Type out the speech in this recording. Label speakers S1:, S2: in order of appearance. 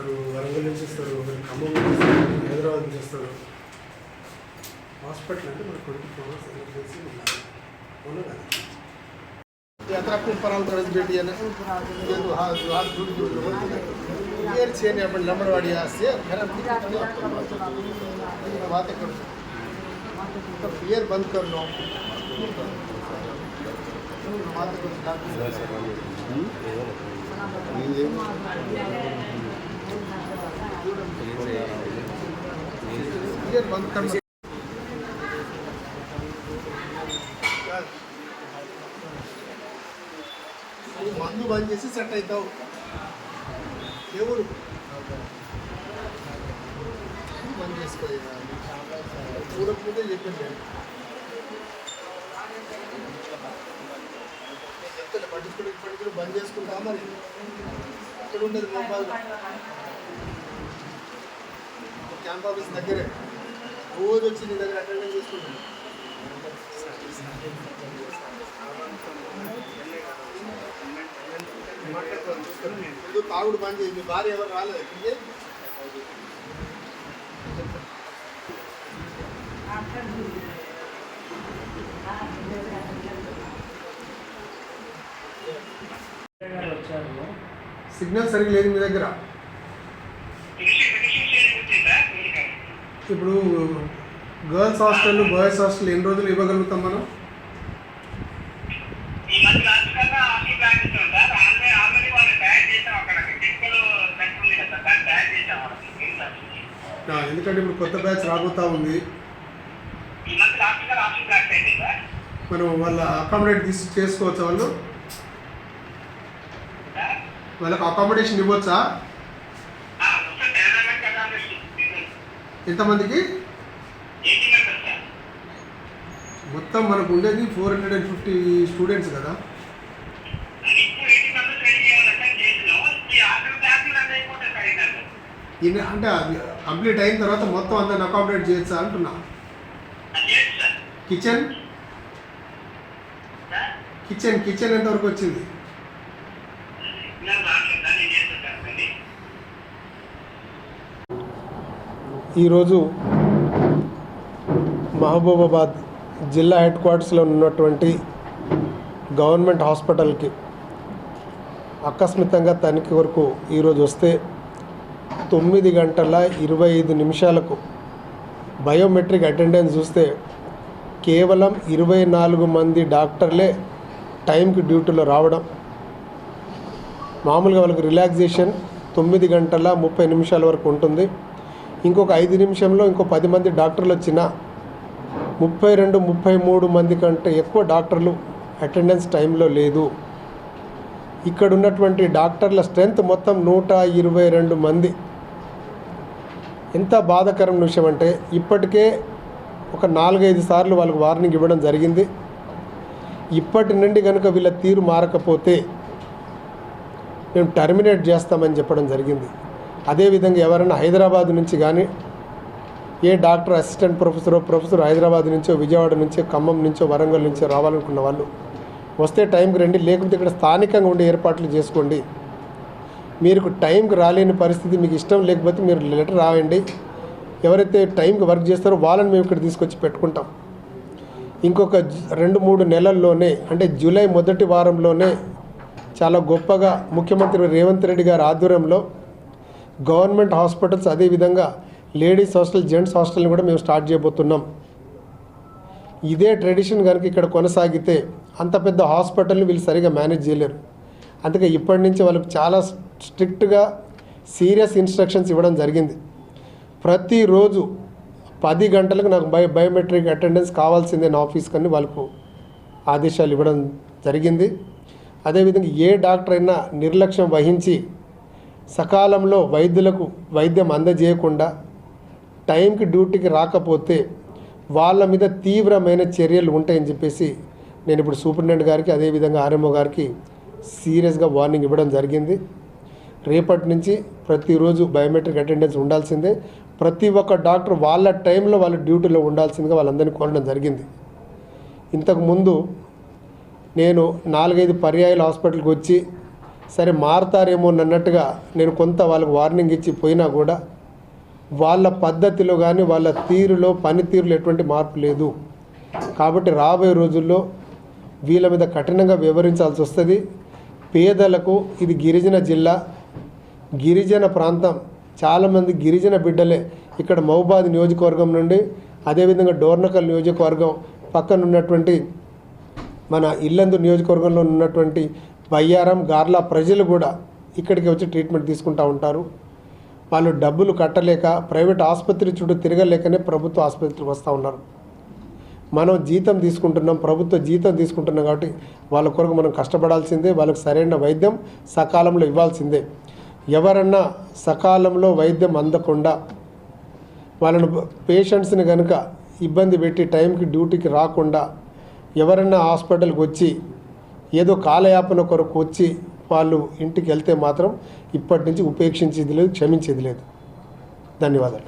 S1: ఒకరు వరంగల్ నుంచి వస్తారు ఒకరు ఖమ్మం నుంచి వస్తారు హైదరాబాద్ నుంచి వస్తారు హాస్పిటల్ అంటే మన ట్వంటీ ఫోర్ అవర్స్ ఎమర్జెన్సీ ఉండాలి అవునా కదా यात्रा को परांतरण बेटी है ना ये तो हाथ हाथ जुड़ जुड़ ये छे ने अपन लंबड़वाड़ी से घर बातें करो तो बियर बंद कर लो बातें करो మందు బంద్ చేసి సెట్ అవుతావు ఎవరు బంద్ చేసుకోలేదు చూడకపోతే చెప్పింది చెప్తాను పట్టించుకుంటే పట్టించుకుని బంద్ చేసుకుంటా మరి ఇక్కడ ఉండేది మొబైల్ క్యాంప్ ఆఫీస్ దగ్గరే. రోజు వచ్చి నీ దగ్గర అటెండెన్స్ చేసుకుంటాను. ముందు తాగుడు బంద్ చేయి. మీ భార్య ఎవరు రాలేదు?
S2: వచ్చారు.
S1: సిగ్నల్ సరిగ్గా లేదు మీ దగ్గర. ఇప్పుడు గర్ల్స్ హాస్టల్ బాయ్స్ హాస్టల్ ఎన్ని రోజులు ఇవ్వగలుగుతాం మనం? ఎందుకంటే ఇప్పుడు కొత్త బ్యాచ్ రాబోతా ఉంది. మనం వాళ్ళ అకామిడేట్ తీసి చేసుకోవచ్చా వాళ్ళు? వాళ్ళకి అకామిడేషన్ ఇవ్వచ్చా
S3: ఆ, మొత్తం డైనామిక్ అకామిడేషన్
S1: ఎంతమందికి? మొత్తం మనకు ఉండేది four hundred and fifty students కదా?
S3: అంటే
S1: అది కంప్లీట్ అయిన తర్వాత మొత్తం అందరిని అకామిడేట్ చేయొచ్చా అంటున్నా? కిచెన్? కిచెన్ కిచెన్ ఎంతవరకు వచ్చింది
S3: నేను రావట్లేదు సార్ నేను చేస్తాను సార్ మళ్ళీ
S1: ఈరోజు మహబూబాబాద్ జిల్లా హెడ్ క్వార్టర్స్లో ఉన్నటువంటి గవర్నమెంట్ హాస్పిటల్కి అకస్మితంగా తనిఖీ వరకు ఈరోజు వస్తే తొమ్మిది గంటల ఇరవై ఐదు నిమిషాలకు బయోమెట్రిక్ అటెండెన్స్ చూస్తే కేవలం ఇరవై నాలుగు మంది డాక్టర్లే టైంకి డ్యూటీలో రావడం. మామూలుగా వాళ్ళకి రిలాక్సేషన్ తొమ్మిది గంటల ముప్పై నిమిషాల వరకు ఉంటుంది. ఇంకొక ఐదు నిమిషంలో ఇంకో పది మంది డాక్టర్లు వచ్చిన ముప్పై రెండు ముప్పై మూడు మంది కంటే ఎక్కువ డాక్టర్లు అటెండెన్స్ టైంలో లేదు. ఇక్కడ ఉన్నటువంటి డాక్టర్ల స్ట్రెంత్ మొత్తం నూట ఇరవై రెండు మంది. ఎంత బాధకరం విషయం అంటే ఇప్పటికే ఒక నాలుగైదు సార్లు వాళ్ళకు వార్నింగ్ ఇవ్వడం జరిగింది. ఇప్పటి నుండి కనుక వీళ్ళ తీరు మారకపోతే మేము టర్మినేట్ చేస్తామని చెప్పడం జరిగింది. అదేవిధంగా ఎవరైనా హైదరాబాద్ నుంచి కానీ ఏ డాక్టర్ అసిస్టెంట్ ప్రొఫెసరో ప్రొఫెసర్ హైదరాబాద్ నుంచో విజయవాడ నుంచో ఖమ్మం నుంచో వరంగల్ నుంచో రావాలనుకున్న వాళ్ళు వస్తే టైంకి రండి లేకపోతే ఇక్కడ స్థానికంగా ఉండే ఏర్పాట్లు చేసుకోండి. మీరు టైంకి రాలేని పరిస్థితి మీకు ఇష్టం లేకపోతే మీరు లెటర్ రాయండి. ఎవరైతే టైంకి వర్క్ చేస్తారో వాళ్ళని మేము ఇక్కడ తీసుకొచ్చి పెట్టుకుంటాం. ఇంకొక రెండు మూడు నెలల్లోనే అంటే జూలై మొదటి వారంలోనే చాలా గొప్పగా ముఖ్యమంత్రి రేవంత్ రెడ్డి గారి ఆధ్వర్యంలో గవర్నమెంట్ హాస్పిటల్స్ అదేవిధంగా లేడీస్ హాస్టల్ జెంట్స్ హాస్టల్ని కూడా మేము స్టార్ట్ చేయబోతున్నాం. ఇదే ట్రెడిషన్ కనుక ఇక్కడ కొనసాగితే అంత పెద్ద హాస్పిటల్ని వీళ్ళు సరిగా మేనేజ్ చేయలేరు. అందుకే ఇప్పటి నుంచి వాళ్ళకి చాలా స్ట్రిక్ట్గా సీరియస్ ఇన్స్ట్రక్షన్స్ ఇవ్వడం జరిగింది. ప్రతిరోజు పది గంటలకు నాకు బయో బయోమెట్రిక్ అటెండెన్స్ కావాల్సిందే నా ఆఫీస్ కానీ వాళ్ళకు ఆదేశాలు ఇవ్వడం జరిగింది. అదేవిధంగా ఏ డాక్టర్ అయినా నిర్లక్ష్యం వహించి సకాలంలో వైద్యులకు వైద్యం అందజేయకుండా టైంకి డ్యూటీకి రాకపోతే వాళ్ళ మీద తీవ్రమైన చర్యలు ఉంటాయని చెప్పేసి నేను ఇప్పుడు సూపరింటెండెంట్ గారికి అదేవిధంగా ఆర్ఎంఓ గారికి సీరియస్గా వార్నింగ్ ఇవ్వడం జరిగింది. రేపటి నుంచి ప్రతిరోజు బయోమెట్రిక్ అటెండెన్స్ ఉండాల్సిందే. ప్రతి ఒక్క డాక్టర్ వాళ్ళ టైంలో వాళ్ళ డ్యూటీలో ఉండాల్సిందిగా వాళ్ళందరినీ కోరడం జరిగింది. ఇంతకుముందు నేను నాలుగైదు పర్యాయాలు హాస్పిటల్కి వచ్చి సరే మారతారేమో అన్నట్టుగా నేను కొంత వాళ్ళకి వార్నింగ్ ఇచ్చి పోయినా కూడా వాళ్ళ పద్ధతిలో కానీ వాళ్ళ తీరులో పనితీరులో ఎటువంటి మార్పు లేదు. కాబట్టి రాబోయే రోజుల్లో వీళ్ళ మీద కఠినంగా వివరించాల్సి వస్తుంది. పేదలకు ఇది గిరిజన జిల్లా. గిరిజన ప్రాంతం. చాలామంది గిరిజన బిడ్డలే ఇక్కడ మహబాద్ నియోజకవర్గం నుండి అదేవిధంగా డోర్నకల్ నియోజకవర్గం పక్కన ఉన్నటువంటి మన ఇల్లందు నియోజకవర్గంలో ఉన్నటువంటి బయ్యారం గార్లా ప్రజలు కూడా ఇక్కడికి వచ్చి ట్రీట్మెంట్ తీసుకుంటూ ఉంటారు. వాళ్ళు డబ్బులు కట్టలేక ప్రైవేట్ ఆసుపత్రి చుట్టూ తిరగలేకనే ప్రభుత్వ ఆసుపత్రికి వస్తూ ఉన్నారు. మనం జీతం తీసుకుంటున్నాం ప్రభుత్వ జీతం తీసుకుంటున్నాం కాబట్టి వాళ్ళ కొరకు మనం కష్టపడాల్సిందే వాళ్ళకి సరైన వైద్యం సకాలంలో ఇవ్వాల్సిందే. ఎవరన్నా సకాలంలో వైద్యం అందకుండా వాళ్ళను పేషెంట్స్ని కనుక ఇబ్బంది పెట్టి టైంకి డ్యూటీకి రాకుండా ఎవరన్నా హాస్పిటల్కి వచ్చి ఏదో కాలయాపన కొరకు వచ్చి వాళ్ళు ఇంటికి వెళ్తే మాత్రం ఇప్పటి నుంచి ఉపేక్షించేది లేదు క్షమించేది లేదు. ధన్యవాదాలు.